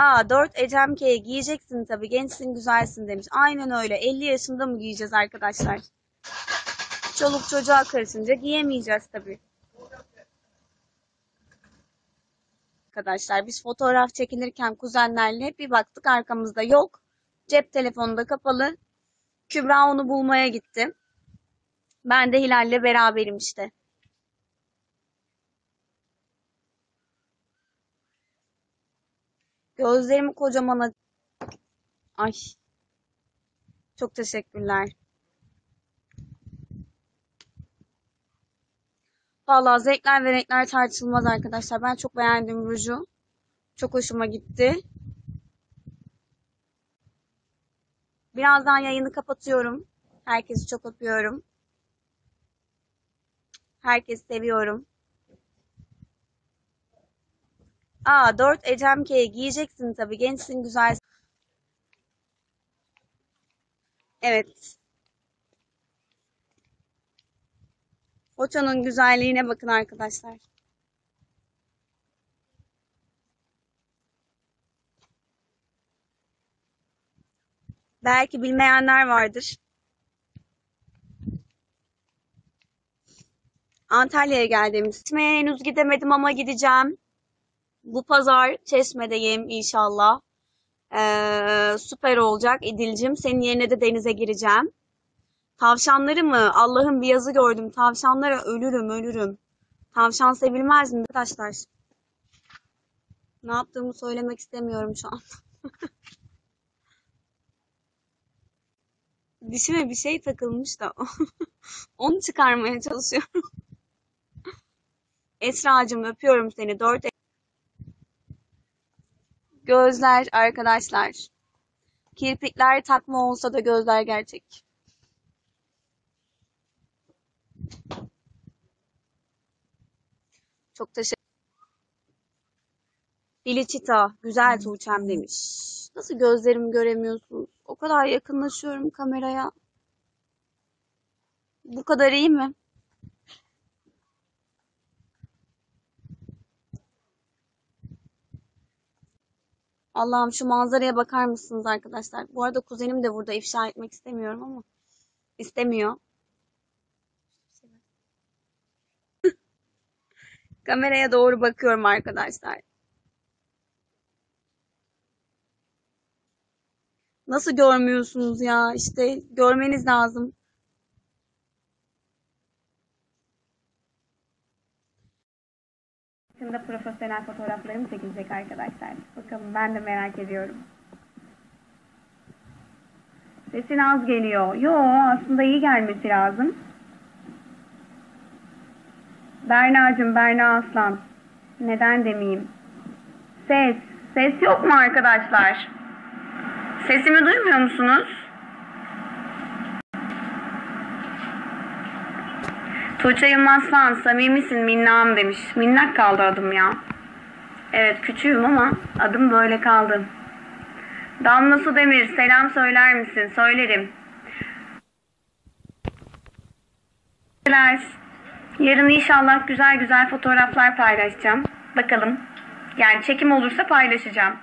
Aa 4 Ecem K giyeceksin tabii gençsin güzelsin demiş. Aynen öyle 50 yaşında mı giyeceğiz arkadaşlar? Çoluk çocuğa karışınca giyemeyeceğiz tabii. Arkadaşlar biz fotoğraf çekinirken kuzenlerle bir baktık arkamızda yok. Cep telefonu da kapalı. Kübra onu bulmaya gitti. Ben de Hilal'le beraberim işte. Gözlerimi kocaman aç- Ay. Çok teşekkürler. Vallahi zevkler ve renkler tartışılmaz arkadaşlar. Ben çok beğendim ruju. Çok hoşuma gitti. Birazdan yayını kapatıyorum. Herkesi çok öpüyorum. Herkesi seviyorum. Aa 4 Ecem K giyeceksin tabii gençsin güzelsin. Evet. Foça'nın güzelliğine bakın arkadaşlar. Belki bilmeyenler vardır. Antalya'ya geldim. Çeşme'ye henüz gidemedim ama gideceğim. Bu pazar Çeşme'deyim inşallah. Ee, süper olacak İdil'cim. Senin yerine de denize gireceğim. Tavşanları mı? Allah'ım bir yazı gördüm. Tavşanlara ölürüm ölürüm. Tavşan sevilmez mi arkadaşlar? Ne yaptığımı söylemek istemiyorum şu an. Dişime bir şey takılmış da onu çıkarmaya çalışıyorum. Esra'cığım öpüyorum seni. Dört gözler arkadaşlar. Kirpikler takma olsa da gözler gerçek. Çok teşekkür Felicita, güzel Tuğçe'm demiş. Nasıl gözlerimi göremiyorsunuz? O kadar yakınlaşıyorum kameraya. Bu kadar iyi mi? Allah'ım şu manzaraya bakar mısınız arkadaşlar? Bu arada kuzenim de burada ifşa etmek istemiyorum ama istemiyor. Kameraya doğru bakıyorum arkadaşlar. Nasıl görmüyorsunuz ya? İşte görmeniz lazım. Şimdi profesyonel fotoğraflarım çekilecek arkadaşlar. Bakalım ben de merak ediyorum. Sesin az geliyor. Yo aslında iyi gelmesi lazım. Berna'cığım, Berna Aslan. Neden demeyeyim? Ses. Ses yok mu arkadaşlar? Sesimi duymuyor musunuz? Tuğçe Yılmaz fan, samimisin minnam demiş. Minnak kaldı adım ya. Evet küçüğüm ama adım böyle kaldı. Damla Su Demir, selam söyler misin? Söylerim. Yarın inşallah güzel güzel fotoğraflar paylaşacağım. Bakalım. Yani çekim olursa paylaşacağım.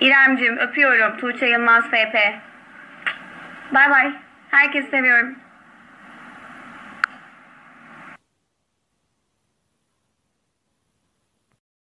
İremcim öpüyorum. Tuğçe Yılmaz FP. Bay bay. Herkesi seviyorum.